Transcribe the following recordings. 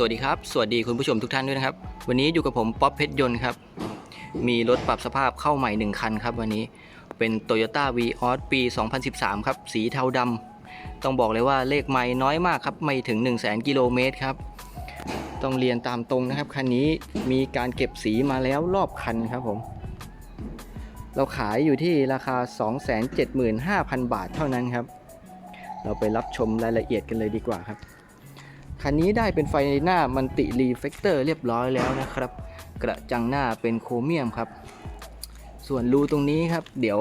สวัสดีครับ สวัสดีคุณผู้ชมทุกท่านด้วยนะครับ วันนี้อยู่กับผมป๊อปเพชรยนต์ครับ มีรถปรับสภาพเข้าใหม่ 1 คันครับวันนี้เป็น Toyota v ีออสปี 2013 ครับ สีเทาดำต้องบอกเลยว่าเลขไม่น้อยมากครับ ไม่ถึง 1 0 0 0 0 0กิโลเมตรครับ ต้องเรียนตามตรงนะครับ คันนี้มีการเก็บสีมาแล้วรอบคันครับผม เราขายอยู่ที่ราคา 275,000 บาทเท่านั้นครับ เราไปรับชมรายละเอียดกันเลยดีกว่าครับ คันนี้ได้เป็นไฟหน้ามันติรีเฟกเตอร์เรียบร้อยแล้วนะครับ กระจังหน้าเป็นโครเมียมครับ ส่วนรูตรงนี้ครับ เดี๋ยว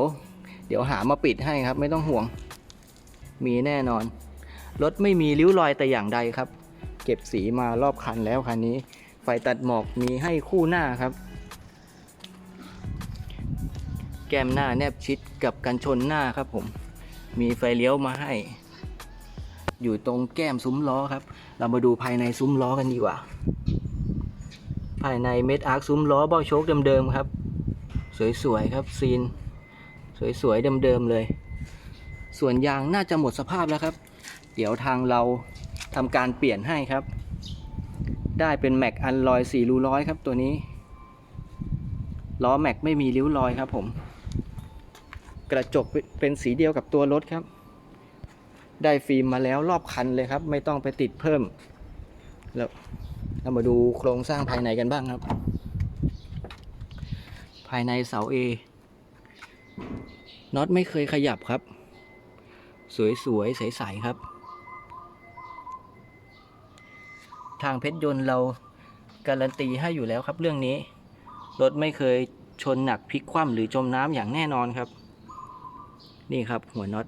เดี๋ยวหามาปิดให้ครับ ไม่ต้องห่วง มีแน่นอน รถไม่มีริ้วรอยแต่อย่างใดครับ เก็บสีมารอบคันแล้วคันนี้ ไฟตัดหมอกมีให้คู่หน้าครับ แก้มหน้าแนบชิดกับกันชนหน้าครับผม มีไฟเลี้ยวมาให้ อยู่ตรงแก้มซุ้มล้อครับ เรามาดูภายในซุ้มล้อกันดีกว่า ภายในเม็ดอาร์คซุ้มล้อเบ้าโชคเดิมๆครับ สวยๆครับซีน สวยๆเดิมๆเลย ส่วนยางน่าจะหมดสภาพแล้วครับ เดี๋ยวทางเราทำการเปลี่ยนให้ครับ ได้เป็นแม็กอันลอย4รูร้อยครับตัวนี้ล้อแม็กไม่มีริ้วรอยครับผม กระจกเป็นสีเดียวกับตัวรถครับ ได้ฟิล์มมาแล้วรอบคันเลยครับ ไม่ต้องไปติดเพิ่ม แล้วเรามาดูโครงสร้างภายในกันบ้างครับ ภายในเสา A น็อตไม่เคยขยับครับ สวยๆใสๆครับ ทางเพชรยนต์เราการันตีให้อยู่แล้วครับเรื่องนี้ รถไม่เคยชนหนักพลิกคว่ำหรือจมน้ำอย่างแน่นอนครับ นี่ครับหัวน็อต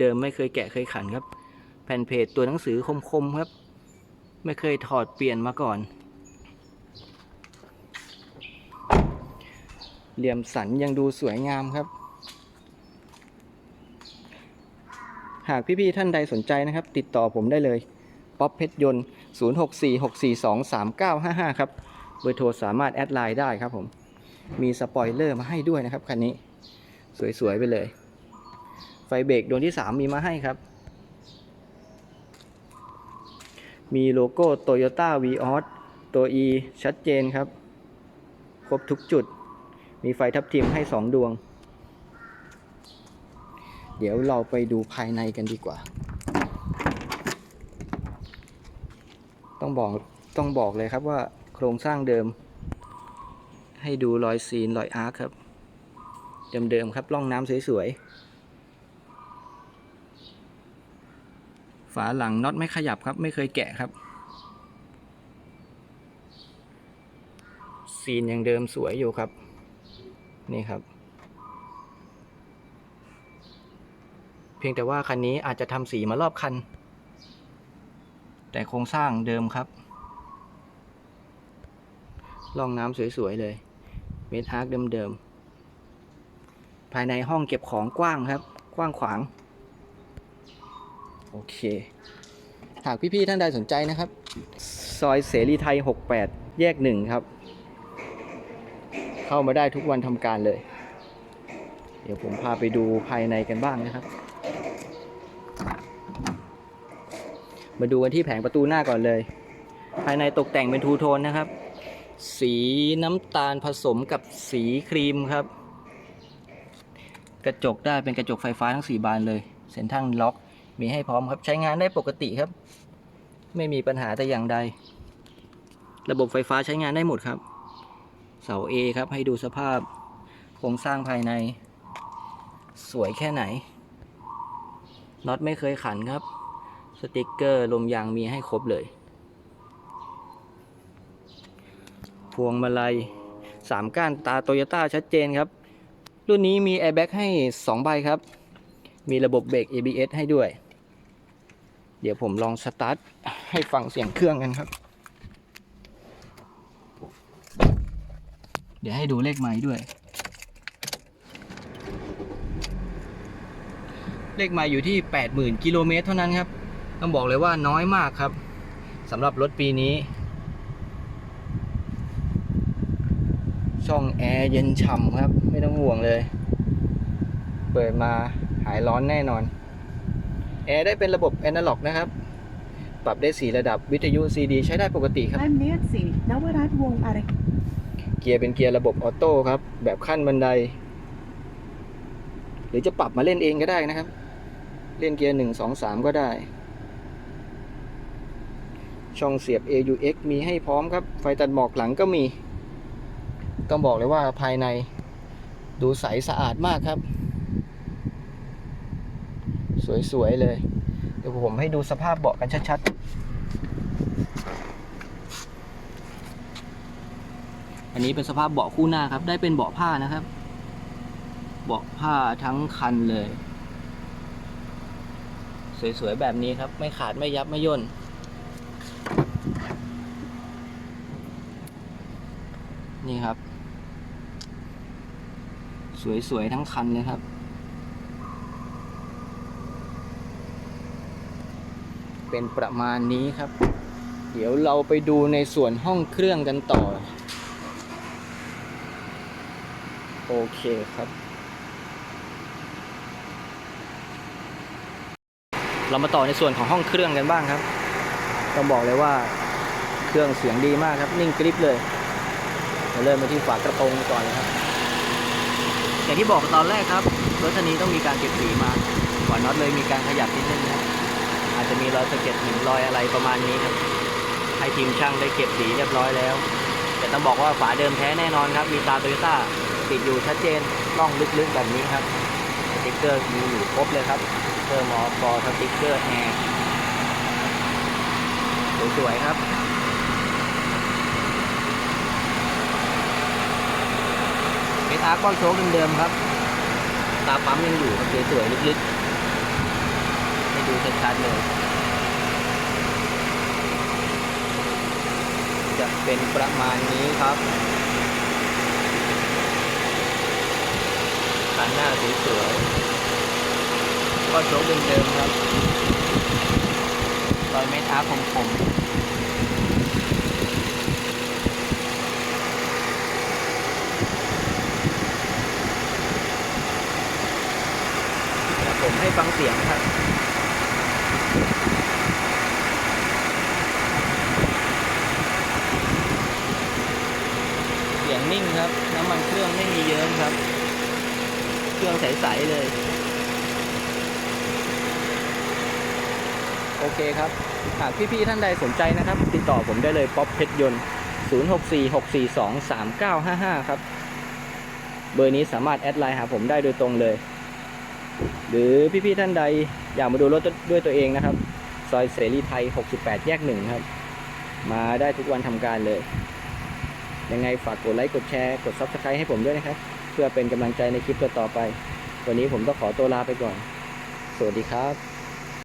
เดิมๆไม่เคยแกะเคยขันครับ แผ่นเพจตัวหนังสือคมๆครับ ไม่เคยถอดเปลี่ยนมาก่อน เหลี่ยมสันยังดูสวยงามครับ หากพี่ๆท่านใดสนใจนะครับ ติดต่อผมได้เลยป๊อปเพชรยนต์ 0646423955 ครับ เบอร์โทรสามารถแอดไลน์ได้ครับผม มีสปอยเลอร์มาให้ด้วยนะครับคันนี้ สวยๆไปเลย ไฟเบรกดวงที่ 3 มีมาให้ครับ มีโลโก้ Toyota v ีออสตัว E ชัดเจนครับ ครบทุกจุด มีไฟทับทิมให้ 2 ดวง เดี๋ยวเราไปดูภายในกันดีกว่า ต้องบอกต้องบอกเลยครับว่าโครงสร้างเดิม ให้ดูรอยซีนรอยอาร์คครับ เดิมๆครับ ร่องน้ำสวยๆ ฝาหลังน็อตไม่ขยับครับ ไม่เคยแกะครับ ซีนยังเดิมสวยอยู่ครับ นี่ครับ เพียงแต่ว่าคันนี้อาจจะทำสีมารอบคัน แต่โครงสร้างเดิมครับร่องน้ำสวยๆเลยเมทาร์คเดิมๆภายในห้องเก็บของกว้างครับ กว้างขวาง โอเค หากพี่ๆท่านใดสนใจนะครับ ซอยเสรีไทย 68 แยกหนึ่งครับ เข้ามาได้ทุกวันทำการเลย เดี๋ยวผมพาไปดูภายในกันบ้างนะครับ มาดูกันที่แผงประตูหน้าก่อนเลย ภายในตกแต่งเป็นทูโทนนะครับ สีน้ำตาลผสมกับสีครีมครับ กระจกได้เป็นกระจกไฟฟ้าทั้ง 4 บานเลยเซ็นทรัลล็อก มีให้พร้อมครับ ใช้งานได้ปกติครับ ไม่มีปัญหาแต่อย่างใด ระบบไฟฟ้าใช้งานได้หมดครับ เสา A ครับ ให้ดูสภาพโครงสร้างภายใน สวยแค่ไหน น็อตไม่เคยขันครับ สติกเกอร์ลมยางมีให้ครบเลย พวงมาลัยสามก้านตาโตโยต้าชัดเจนครับ รุ่นนี้มีแอร์แบ็กให้ 2 ใบครับ มีระบบเบรก ABS ให้ด้วย เดี๋ยวผมลองสตาร์ทให้ฟังเสียงเครื่องกันครับ เดี๋ยวให้ดูเลขไม้ด้วย เลขไม้อยู่ที่ 80,000กิโลเมตรเท่านั้นครับ ต้องบอกเลยว่าน้อยมากครับสำหรับรถปีนี้ ช่องแอร์เย็นฉ่ำครับ ไม่ต้องห่วงเลย เปิดมาหายร้อนแน่นอน แอร์ได้เป็นระบบแอนาล็อกนะครับ ปรับได้ 4 ระดับวิทยุ CD ใช้ได้ปกติครับท่านเลียกสินวรัตน์วงศ์อะไรเกียร์เป็นเกียร์ระบบออโต้ครับ แบบขั้นบันได หรือจะปรับมาเล่นเองก็ได้นะครับ เล่นเกียร์ 1 2 3 ก็ได้ ช่องเสียบ AUX มีให้พร้อมครับ ไฟตัดหมอกหลังก็มี ต้องบอกเลยว่าภายในดูใสสะอาดมากครับ สวยๆเลย เดี๋ยวผมให้ดูสภาพเบาะกันชัดๆ อันนี้เป็นสภาพเบาะคู่หน้าครับ ได้เป็นเบาะผ้านะครับ เบาะผ้าทั้งคันเลย สวยๆแบบนี้ครับ ไม่ขาดไม่ยับไม่ย่นนี่ครับ สวยๆทั้งคันเลยครับ เป็นประมาณนี้ครับ เดี๋ยวเราไปดูในส่วนห้องเครื่องกันต่อ โอเคครับ เรามาต่อในส่วนของห้องเครื่องกันบ้างครับต้องบอกเลยว่าเครื่องเสียงดีมากครับ นิ่งกริบเลยเราเริ่มมาที่ฝากระโปรงก่อนเลยครับ อย่างที่บอกตอนแรกครับรถคันนี้ต้องมีการเก็บสีมาก่อนน็อตเลยมีการขยับนิดนึงนะครับ จะมีรอยสะเก็ดหินรอยอะไรประมาณนี้ครับ ให้ทีมช่างได้เก็บสีเรียบร้อยแล้ว แต่ต้องบอกว่าฝาเดิมแท้แน่นอนครับ มีตาโตโยต้าติดอยู่ชัดเจนล่องลึกๆแบบนี้ครับสติ๊กเกอร์มีอยู่ครบเลยครับสติ๊กเกอร์มอฟอสติ๊กเกอร์แอร์สวยๆครับเอสอาร์ก้อนโชคเดิมๆครับ ตาปั๊มยังอยู่ครับสวยๆลึกๆ ดูชัดๆเลย จะเป็นประมาณนี้ครับคันหน้าสวยๆก้อนโชคเดิมๆครับรอยเม็ดอาร์คมๆผมให้ฟังเสียงครับ เสียงนิ่งครับ น้ำมันเครื่องไม่มีเยิ้มครับ เครื่องใส ๆ เลย โอเคครับ หากพี่ ๆ ท่านใดสนใจนะครับ ติดต่อผมได้เลยป๊อปเพชรยนต์ 0646423955 ครับ เบอร์นี้สามารถแอดไลน์หาผมได้โดยตรงเลย หรือพี่ๆท่านใดอยากมาดูรถด้วยตัวเองนะครับ ซอยเสรีไทย 68 แยกหนึ่งครับ มาได้ทุกวันทำการเลย ยังไงฝากกดไลค์กดแชร์กด Subscribe ให้ผมด้วยนะครับ เพื่อเป็นกำลังใจในคลิปต่อๆไป วันนี้ผมต้องขอตัวลาไปก่อน สวัสดีครับ